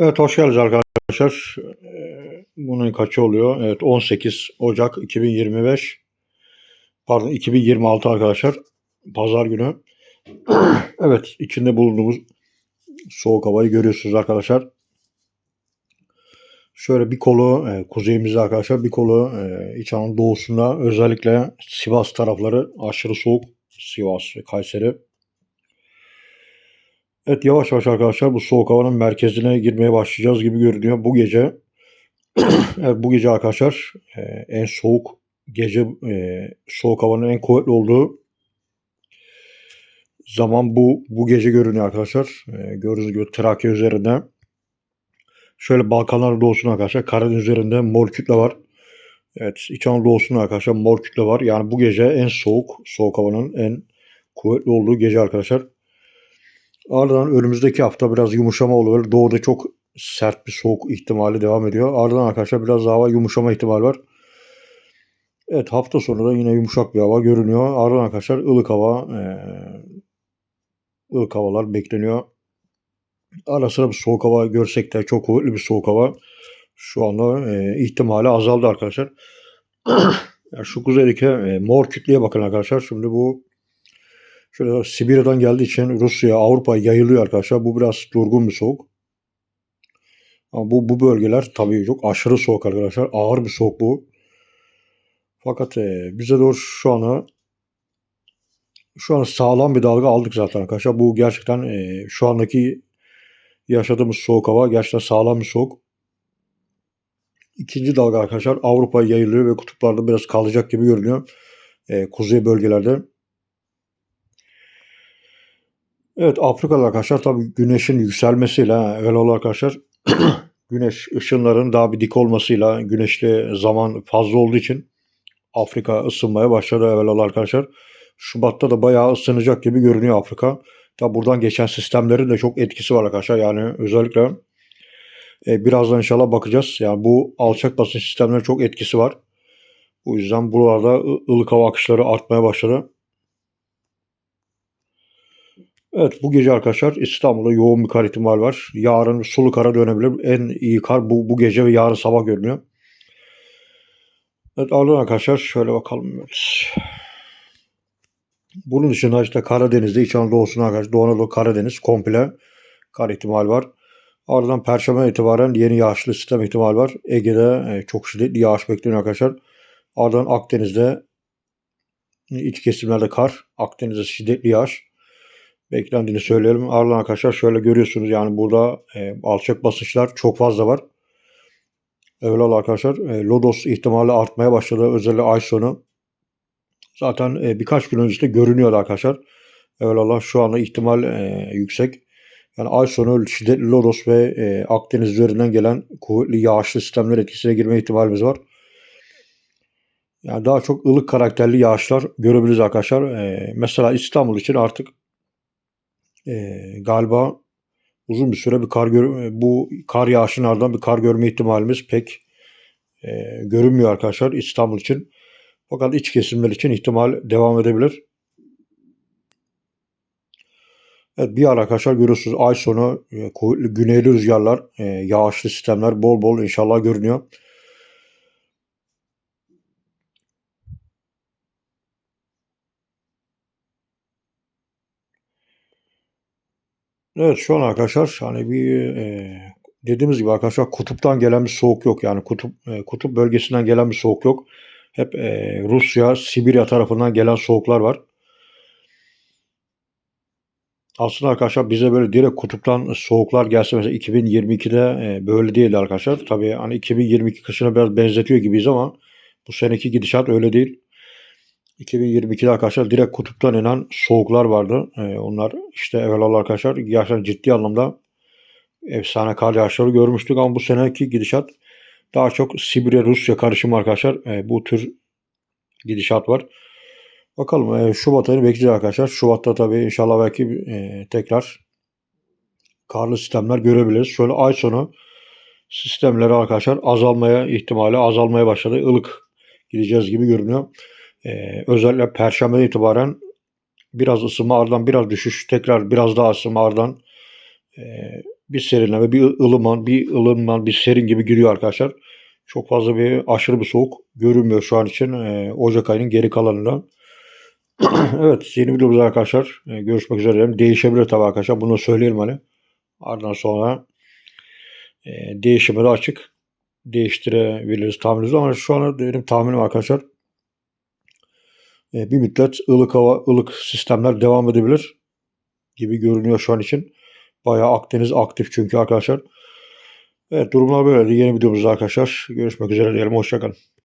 Evet hoş geldiniz arkadaşlar. Ee, Bunun kaçı oluyor? Evet 18 Ocak 2025. Pardon 2026 arkadaşlar. Pazar günü. Evet içinde bulunduğumuz soğuk havayı görüyorsunuz arkadaşlar. Şöyle bir kolu e, kuzeyimizde arkadaşlar bir kolu e, İç Anadolu doğusunda özellikle Sivas tarafları aşırı soğuk. Sivas ve Kayseri. Evet yavaş yavaş arkadaşlar bu soğuk havanın merkezine girmeye başlayacağız gibi görünüyor. Bu gece evet, bu gece arkadaşlar e, en soğuk gece e, soğuk havanın en kuvvetli olduğu zaman bu bu gece görünüyor arkadaşlar. E, gördüğünüz gibi Trakya üzerinde şöyle Balkanlar doğusunda arkadaşlar Karadeniz üzerinde mor kütle var. Evet İç Anadolu doğusunda arkadaşlar mor kütle var. Yani bu gece en soğuk soğuk havanın en kuvvetli olduğu gece arkadaşlar. Ardından önümüzdeki hafta biraz yumuşama oluyor. Doğuda çok sert bir soğuk ihtimali devam ediyor. Ardından arkadaşlar biraz daha hava yumuşama ihtimali var. Evet hafta sonu da yine yumuşak bir hava görünüyor. Ardından arkadaşlar ılık hava e, ılık havalar bekleniyor. Ara sıra bir soğuk hava görsek de çok kuvvetli bir soğuk hava şu anda e, ihtimali azaldı arkadaşlar. yani şu kuzeydeki e, mor kütleye bakın arkadaşlar. Şimdi bu şöyle Sibirya'dan geldiği için Rusya, Avrupa yayılıyor arkadaşlar. Bu biraz durgun bir soğuk. Ama bu, bu bölgeler tabii çok aşırı soğuk arkadaşlar. Ağır bir soğuk bu. Fakat e, bize doğru şu ana şu an sağlam bir dalga aldık zaten arkadaşlar. Bu gerçekten e, şu andaki yaşadığımız soğuk hava gerçekten sağlam bir soğuk. İkinci dalga arkadaşlar Avrupa'ya yayılıyor ve kutuplarda biraz kalacak gibi görünüyor. E, kuzey bölgelerde. Evet Afrika'da arkadaşlar tabii güneşin yükselmesiyle evvel arkadaşlar güneş ışınların daha bir dik olmasıyla güneşli zaman fazla olduğu için Afrika ısınmaya başladı evvel arkadaşlar. Şubat'ta da bayağı ısınacak gibi görünüyor Afrika. Tabi buradan geçen sistemlerin de çok etkisi var arkadaşlar. Yani özellikle e, birazdan inşallah bakacağız. Yani bu alçak basınç sistemlerinin çok etkisi var. O yüzden buralarda ılık hava akışları artmaya başladı. Evet bu gece arkadaşlar İstanbul'da yoğun bir kar ihtimali var. Yarın sulu kara dönebilir. En iyi kar bu, bu gece ve yarın sabah görünüyor. Evet ardından arkadaşlar şöyle bakalım. Evet. Bunun dışında işte Karadeniz'de İç Anadolu'suna arkadaşlar Doğu Anadolu Karadeniz komple kar ihtimali var. Ardından Perşembe itibaren yeni yağışlı sistem ihtimali var. Ege'de e, çok şiddetli yağış bekleniyor arkadaşlar. Ardından Akdeniz'de iç kesimlerde kar. Akdeniz'de şiddetli yağış beklendiğini söyleyelim. Ardından arkadaşlar şöyle görüyorsunuz yani burada e, alçak basınçlar çok fazla var. Evvel arkadaşlar e, Lodos ihtimali artmaya başladı özellikle ay sonu. Zaten e, birkaç gün öncesinde görünüyordu arkadaşlar. Evvelallah şu anda ihtimal e, yüksek. Yani ay sonu şiddetli Lodos ve e, Akdeniz üzerinden gelen kuvvetli yağışlı sistemler etkisine girme ihtimalimiz var. Yani daha çok ılık karakterli yağışlar görebiliriz arkadaşlar. E, mesela İstanbul için artık e, galiba uzun bir süre bir kar gör bu kar yağışının ardından bir kar görme ihtimalimiz pek e, görünmüyor arkadaşlar İstanbul için. Fakat iç kesimler için ihtimal devam edebilir. Evet bir ara arkadaşlar görüyorsunuz ay sonu e, kuvvetli güneyli rüzgarlar, e, yağışlı sistemler bol bol inşallah görünüyor. Evet şu an arkadaşlar hani bir e, dediğimiz gibi arkadaşlar kutuptan gelen bir soğuk yok. Yani kutup e, kutup bölgesinden gelen bir soğuk yok. Hep e, Rusya, Sibirya tarafından gelen soğuklar var. Aslında arkadaşlar bize böyle direkt kutuptan soğuklar gelse mesela 2022'de e, böyle değildi arkadaşlar. Tabii hani 2022 kışına biraz benzetiyor gibiyiz ama bu seneki gidişat öyle değil. 2022'de arkadaşlar direkt kutuptan inen soğuklar vardı. E, onlar işte evvelallah arkadaşlar gerçekten ciddi anlamda efsane kar yağışları görmüştük ama bu seneki gidişat daha çok Sibirya Rusya karışımı arkadaşlar. E, bu tür gidişat var. Bakalım e, Şubat ayını bekleyeceğiz arkadaşlar. Şubat'ta tabii inşallah belki e, tekrar karlı sistemler görebiliriz. Şöyle ay sonu sistemleri arkadaşlar azalmaya ihtimali azalmaya başladı. Ilık gideceğiz gibi görünüyor. E, özellikle Perşembe itibaren biraz ısınma ardından biraz düşüş tekrar biraz daha ısınma ardından e, bir serinleme, bir ılıman, bir ılıman, bir serin gibi giriyor arkadaşlar. Çok fazla bir aşırı bir soğuk görünmüyor şu an için e, Ocak ayının geri kalanında. evet yeni videomuzda arkadaşlar e, görüşmek üzere diyelim. Değişebilir tabii arkadaşlar bunu söyleyelim hani. Ardından sonra değişime de açık. Değiştirebiliriz tahminimizi ama şu an benim tahminim arkadaşlar e, bir müddet ılık hava, ılık sistemler devam edebilir gibi görünüyor şu an için. Bayağı Akdeniz aktif çünkü arkadaşlar. Evet durumlar böyle. Yeni videomuzda arkadaşlar. Görüşmek üzere diyelim. Hoşçakalın.